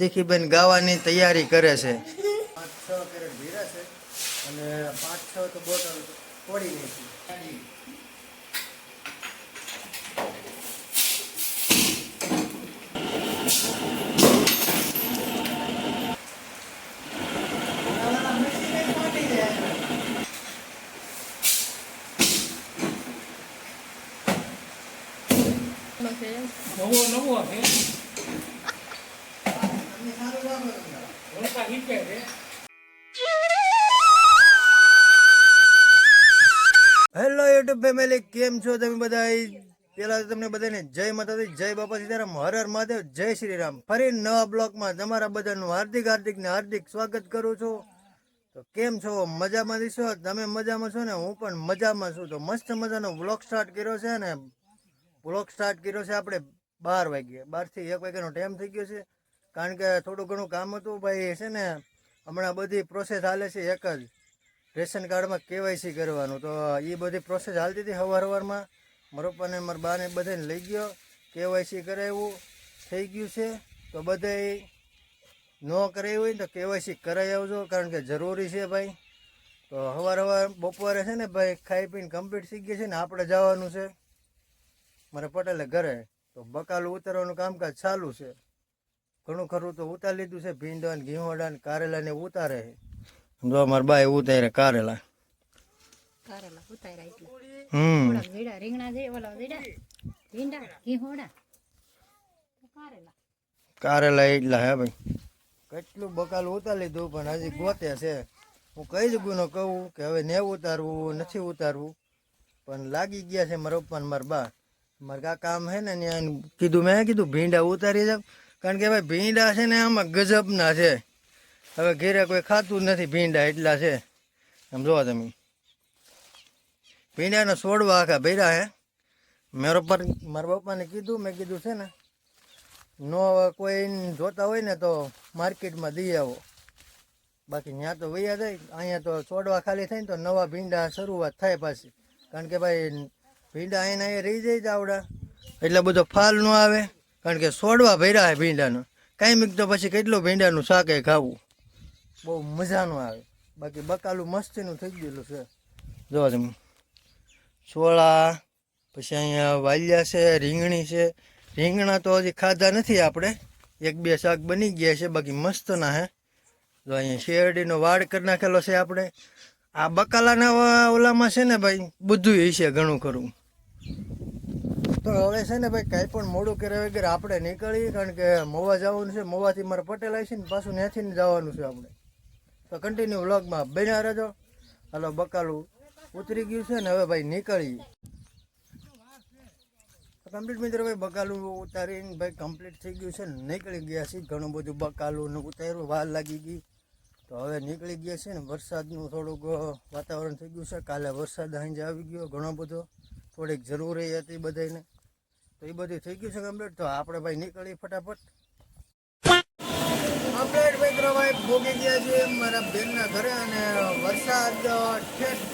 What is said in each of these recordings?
તીખીબેન ગાવાની તૈયારી કરે છે. પાંચ છ કેરેટ છે અને પાંચ છ તો બોટલ તોડી નાખી હિપે છે હેલો યુટ્યુબ ફેમિલી, કેમ છો તમે બધા પેલા તમને બધાને જય માતાજી જય બાપા સીતારામ, હર હર મહાદેવ, જય શ્રી રામ. ફરી નવા બ્લોકમાં તમારા બધાનું હાર્દિક હાર્દિક ને હાર્દિક સ્વાગત કરું છું. તો કેમ છો? મજામાં દીશો? તમે મજામાં છો ને? હું પણ મજામાં છું. તો મસ્ત મજાનો બ્લોગ સ્ટાર્ટ કર્યો છે ને? બ્લોગ સ્ટાર્ટ કર્યો છે આપણે બાર વાગ્યે. બારથી એક વાગ્યાનો ટાઈમ થઈ ગયો છે. કારણ કે થોડું ઘણું કામ હતું ભાઈ છે ને, હમણાં બધી પ્રોસેસ હાલે છે એક જ. રેશન કાર્ડમાં કેવાયસી કરવાનું. તો એ બધી પ્રોસેસ હાલતી હતી સવાર સવારમાં મારા પપ્પાને મારા બાને બધાને લઈ ગયો કેવાયસી કરાવ્યું, થઈ ગયું છે. તો બધાય ન કરાવ્યું હોય તો કેવાયસી કરાવી આવજો, કારણ કે જરૂરી છે ભાઈ. તો સવાર સવાર બપોરે છે ને ભાઈ, ખાઈ પીને કમ્પ્લીટ થઈ ગઈ છે ને, આપણે જવાનું છે. મારા પટેલે ઘરે. તો બકાલું ઉતારવાનું કામકાજ ચાલુ છે. ઘણું ખરું તો ઉતારી લીધું છે ભીંડા ને ઘીહોડા ને કારેલા ને ઉતારે સમજો મારા બાએ ઉતારે કારેલા. કારેલા હમ. ઓલા રીંગણા છે ઓલા ઝીડા ભીંડા ઘીહોડા કારેલા. કારેલા એટલા હે ભાઈ. કેટલું બકાલું ઉતારી લીધું પણ હજી ગોતે છે. હું કઈ જ ગુનો કહું કે હવે ને ઉતારવું નથી ઉતારવું. પણ લાગી ગયા છે મારા પપ્પા મારા બા. મારા કામ હે ને કીધું મેં કીધું ભીંડા ઉતારી જાવ કારણ કે ભાઈ ભીંડા છે ને આમાં ગજબના છે. હવે ઘેરે કોઈ ખાતું નથી ભીંડા એટલા છે. આમ જોવા તમે. ભીંડાના છોડવા આખા ભર્યા હે. મારો પર મારા પપ્પાને કીધું, મેં કીધું છે ને, નો કોઈ જોતા હોય ને તો માર્કેટમાં દઈ આવો. બાકી ત્યાં તો વૈયા જાય, અહીંયા તો છોડવા ખાલી થાય ને તો નવા ભીંડા શરૂઆત થાય પાછી. કારણ કે ભાઈ ભીંડા અહીંયા અહીંયા રહી જાય આવડા. એટલે બધો ફાલ ન આવે. કારણ કે સોડવા ભર્યા હોય ભીંડાનો. કાંઈ મીક તો પછી કેટલું ભીંડાનું શાક એ ખાવું? બહુ મજાનું આવે. બાકી બકાલું મસ્તીનું થઈ ગયેલું છે. જો તમે છોળા પછી અહીંયા વાલિયા છે, રીંગણી છે. રીંગણા તો હજી ખાધા નથી આપણે. એક બે શાક બની ગયા છે, બાકી મસ્ત ના હે. જો અહીંયા શેરડીનો વાડ કરી નાખેલો છે આપણે. આ બકાલાના ઓલામાં છે ને ભાઈ બધું હશે ઘણું ખરું. તો હવે છે ને ભાઈ, કાંઈ પણ મોડું કર્યા વગર આપણે નીકળીએ, કારણ કે મોવા જવાનું છે, મોવાથી મારે પટેલ આવી છે ને, પાછું ત્યાંથી જવાનું છે આપણે. તો કન્ટિન્યુ વ્લોગમાં બન્યા રહેજો. હાલો, બકાલું ઉતરી ગયું છે ને, હવે ભાઈ નીકળીએ. કમ્પ્લીટ મિત્રો, ભાઈ, બકાલું ઉતારીને ભાઈ કમ્પ્લીટ થઈ ગયું છે ને, નીકળી ગયા છે ઘણું બધું બકાલું ને ઉતાર્યું, વાર લાગી ગઈ. તો હવે નીકળી ગયા છે ને, વરસાદનું થોડુંક વાતાવરણ થઈ ગયું છે. કાલે વરસાદ અહીં આવી ગયો, ઘણો બધો. થોડીક જરૂરી હતી બધાને તો એ બધું થઈ ગયું છે કમ્પ્લીટ. તો આપણે ભાઈ નીકળીએ ફટાફટ. કમ્પ્લીટ મિત્રો ભાઈ, ભોગી ગયા છે મારા બેનના ઘરે અને વરસાદ ઠેઠ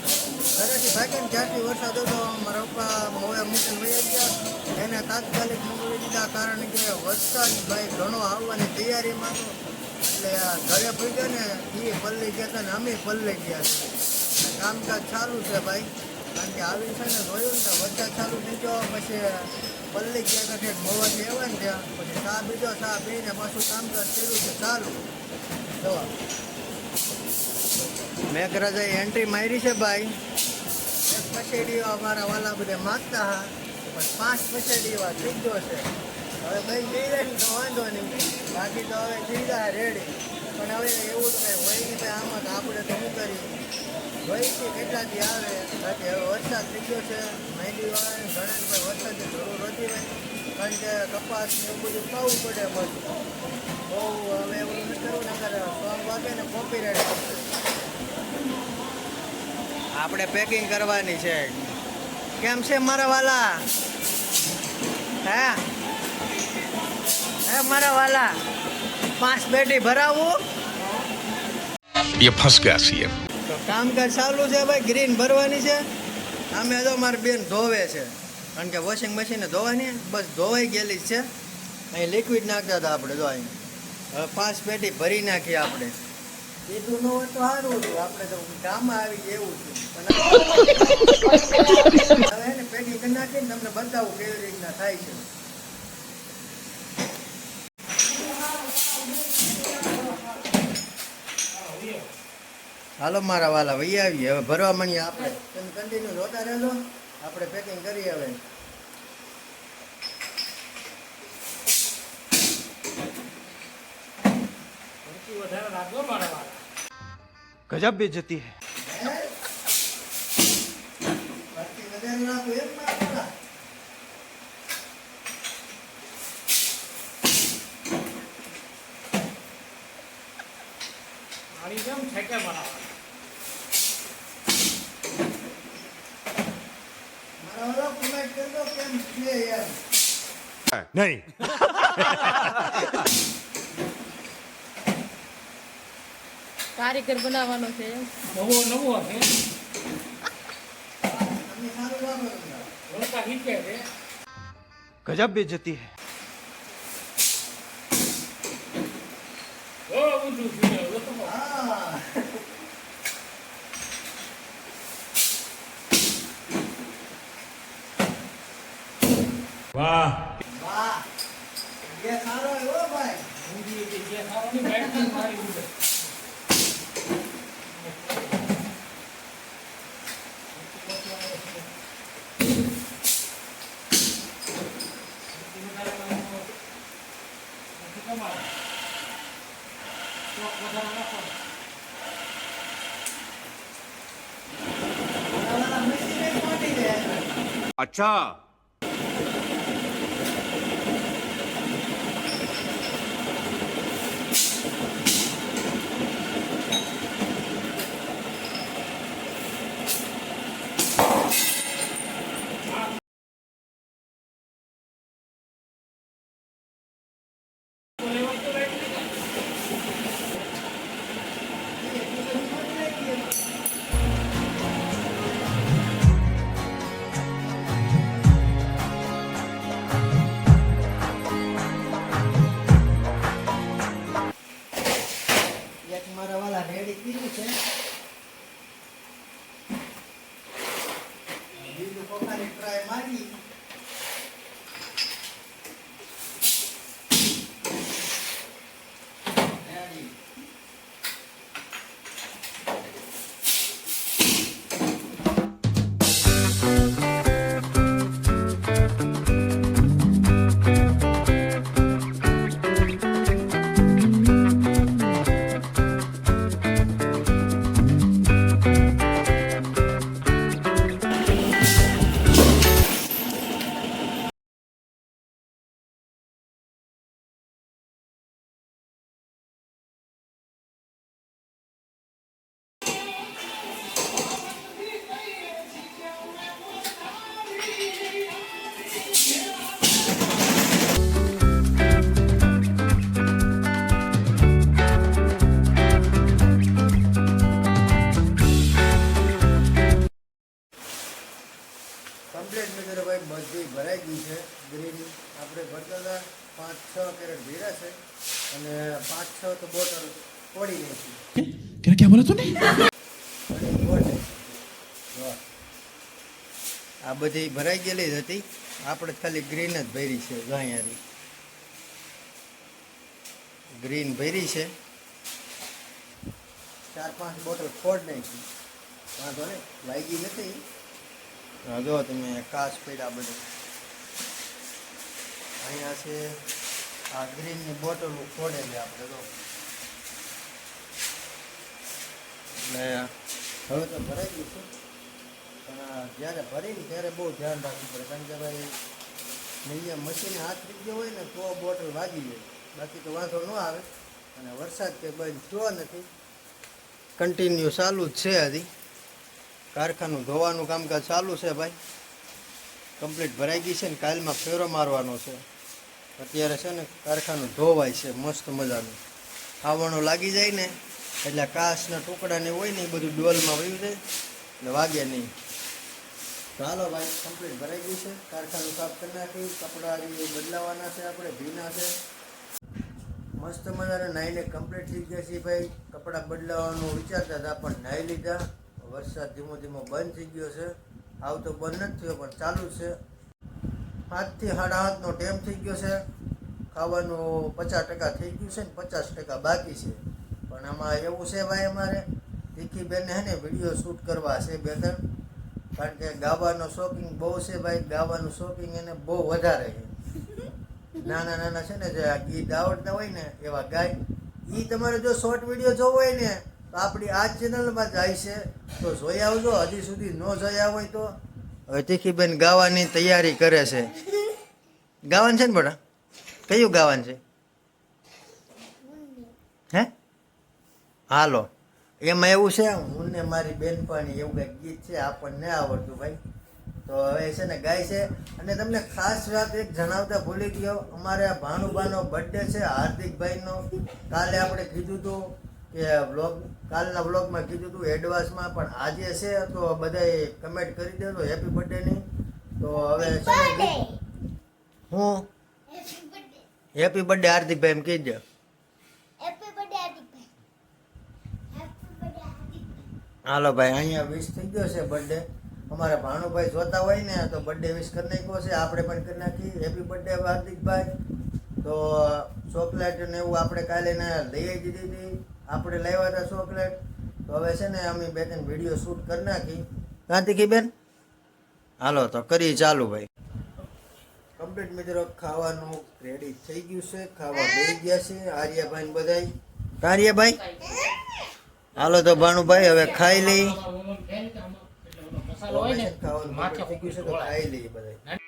ઘરેથી ભાગીને જ્યાંથી વરસાદ હતો. મારા પપ્પા મોએ મૂકીને વહી ગયા. એને તાત્કાલિક મોકલી દીધા કારણ કે વરસાદ ભાઈ ઘણો આવવાની તૈયારીમાં એટલે ઘરે પૂગ્યા ને એ પલ્લી ગયા હતા ને અમે પલ્લી ગયા છે કામકાજ ચાલુ છે ભાઈ. કારણ કે આવી છે ને, જોયું ને વરસાદ ચાલુ થઈ ગયો, પછી પલ્લી ગયા ઠેઠ મોવાથી આવ્યા ને ત્યાં, પછી ચા બીજો ચા પીને પાછું કામકાજ કર્યું છે, ચાલુ. જવા. મેઘરાજાએ એન્ટ્રી મારી છે ભાઈ. એક પછેડીઓ અમારા વાલા બધા માગતા હા, પણ પાંચ પછેડીઓ ગયો છે. હવે ભાઈ જઈ જાય તો વાંધો નહીં. બાકી તો હવે જઈ જાય રેડી પણ એવું તો હોય નહીં, આમાં તો આપણે તો શું કરીએ? વહીથી કેટલાથી આવે? બાકી હવે વરસાદ થઈ ગયો છે મહેંદી વાળાને ઘણા ભાઈ વરસાદની જરૂર હતી હોય કારણ કે કપાસ ને એવું બધું ખાવું પડે બધું બહુ હવે એવું નથી કરવું, નકર સોંગ વાગે ને કોપી આપણે પેકિંગ કરવાની છે. કેમ છે મારા વાલા? હે? હે મારા વાલા? પાંચ પેટી ભરાવું? એ ફસકા છીએ કામકાજ ચાલુ છે ભાઈ ગ્રીન ભરવાની છે. અમે તો મારી બેન ધોવે છે. કારણ કે વોશિંગ મશીને ધોવાની, બસ ધોવાઈ ગયેલી છે. અહીં લિક્વિડ નાખતા હતા આપણે, જો અહીં. હવે પાંચ પેટી ભરી નાખીએ આપણે. એટલું ન હોય તો સારું હતું. આપણે તો કામમાં આવી ગયું એવું છે હવે એને પેટી કરી નાખીને તમને બતાવું કેવી રીતના થાય છે. હાલો મારા વાલા વહી આવીએ. હવે ભરવા મળીએ આપણે. તમે કન્ટિન્યુ જોતા રહેજો. આપણે પેકિંગ કરી હવે. ગજબ વધારે જતી મારા नहीं કારીગર બનાવવાનો છે. નવો નવો છે. તમે સારું હે. છો. अच्छा કમ્પ્લેટ મિત્રો ભાઈ બધી ભરાઈ ગઈ છે ગ્રીન આપણે ભરતા હતા પાંચ છ કેરેટ ભેરા છે અને પાંચ છ તો બોટલ પડી ગઈ છે. કેરેટ ક્યાં બોલો તું આ બધી ભરાઈ ગયેલી જ હતી. આપણે ખાલી ગ્રીન જ ભરી છે અહીંયાથી. ગ્રીન ભરી છે. ચાર પાંચ બોટલ ફોડ નાખી. વાંધો ને લાગી નથી. જો તમે કાચ પડ્યા બધું. અહીંયા છે, આ ગ્રીનની બોટલો ખોડેલી આપણે તો એટલે હવે તો ભરાઈ ગયું છે. પણ જ્યારે ભરીને ત્યારે બહુ ધ્યાન રાખવું પડે, કારણ કે ભાઈ અહીંયા મશીન હાથ થઈ ગયો હોય ને, તો બોટલ વાગી જાય. બાકી તો વાંધો ન આવે. અને વરસાદ કે બંધ થયો નથી. કન્ટિન્યુ ચાલુ જ છે હજી. કારખાનું ધોવાનું કામકાજ ચાલુ છે ભાઈ. કમ્પ્લીટ ભરાઈ ગઈ છે ને કાલમાં ફેરો મારવાનો છે. અત્યારે છે ને કારખાનું ધોવાય છે, મસ્ત મજાનું. ખાવાનું લાગી જાય ને, એટલે કાચના ટુકડા ને હોય ને એ બધું ડોલમાં વયું જાય એટલે વાગે નહીં. ચાલો ભાઈ, કમ્પ્લીટ ભરાઈ ગયું છે. કારખાનું સાફ કરી નાખ્યું. કપડાં બદલાવાના છે આપણે, ભીના છે. મસ્ત મજાને નાહીને કમ્પ્લીટ થઈ ગયા છે ભાઈ. કપડાં બદલાવાનું વિચારતા હતા, પણ નાહી લીધા. વરસાદ ધીમો ધીમો બંધ થઈ ગયો છે. આવતો બંધ નથી થયો, પણ ચાલુ છે. હાથથી સાડા હાથનો ટેમ થઈ ગયો છે. ખાવાનું પચાસ ટકા થઈ ગયું છે ને પચાસ ટકા બાકી છે. પણ આમાં એવું છે ભાઈ અમારે તીખી બેને હે ને વીડિયો શૂટ કરવા છે બે ત્રણ કારણ કે ગાવાનો શોખિંગ બહુ છે ભાઈ, ગાવાનું શોખિંગ એને બહુ વધારે છે. નાના નાના છે ને જે આ ગીત આવડતા હોય ને એવા ગાય એ તમારે જો શોર્ટ વીડિયો જોવો હોય ને તો આપણી આ ચેનલમાં જાય છે, તો જોઈ આવજો. હજી સુધી ન જોયા હોય તો હવે તીખીબેન ગાવાની તૈયારી કરે છે. ગાવાનું છે ને બોડા કયું ગાવાનું છે? હે? હાલો. એમાં એવું છે, હું ને મારી બેનપણી એવું કંઈક ગીત છે, આપણને આવડતું ભાઈ. તો હવે છે ને ગાય છે. અને તમને ખાસ વાત એક જણાવતા ભૂલી ગયો, અમારે આ ભાનુબાનો બર્થડે છે, હાર્દિકભાઈનો. કાલે આપણે કીધું હતું કે બ્લોગ કાલના બ્લોગમાં કીધું હતું એડવાન્સમાં પણ આજે છે તો બધાએ કમેન્ટ કરી દેજો હેપી બર્થડેની તો હવે છે હું? હેપી બર્થડે હાર્દિકભાઈ એમ કીધો હાલો ભાઈ અહીંયા વિશ થઈ ગયો છે બર્થડે અમારા ભાણુભાઈ જોતા હોય ને તો બર્થડે વિશ કરી નાખ્યો છે. આપણે પણ કરી નાખી હેપી બર્થડે હાર્દિકભાઈ. તો ચોકલેટ ને એવું આપણે કાલે લઈ લઈ દીધી હતી. આપણે લાવ્યા હતા ચોકલેટ તો હવે છે ને અમે બે ત્રણ વીડિયો શૂટ કરી નાખી. કાંતિકી બેન? હાલો તો કરી ચાલુ ભાઈ. કમ્પ્લીટ મિત્રો ખાવાનું રેડી થઈ ગયું છે. ખાવા લઈ ગયા છે. આર્યાભાઈ બધાય. આર્યાભાઈ? હાલો તો ભાણુભાઈ હવે ખાઈ લઈ. ખાવાનું થઈ ગયું છે તો ખાઈ લઈએ બધાય.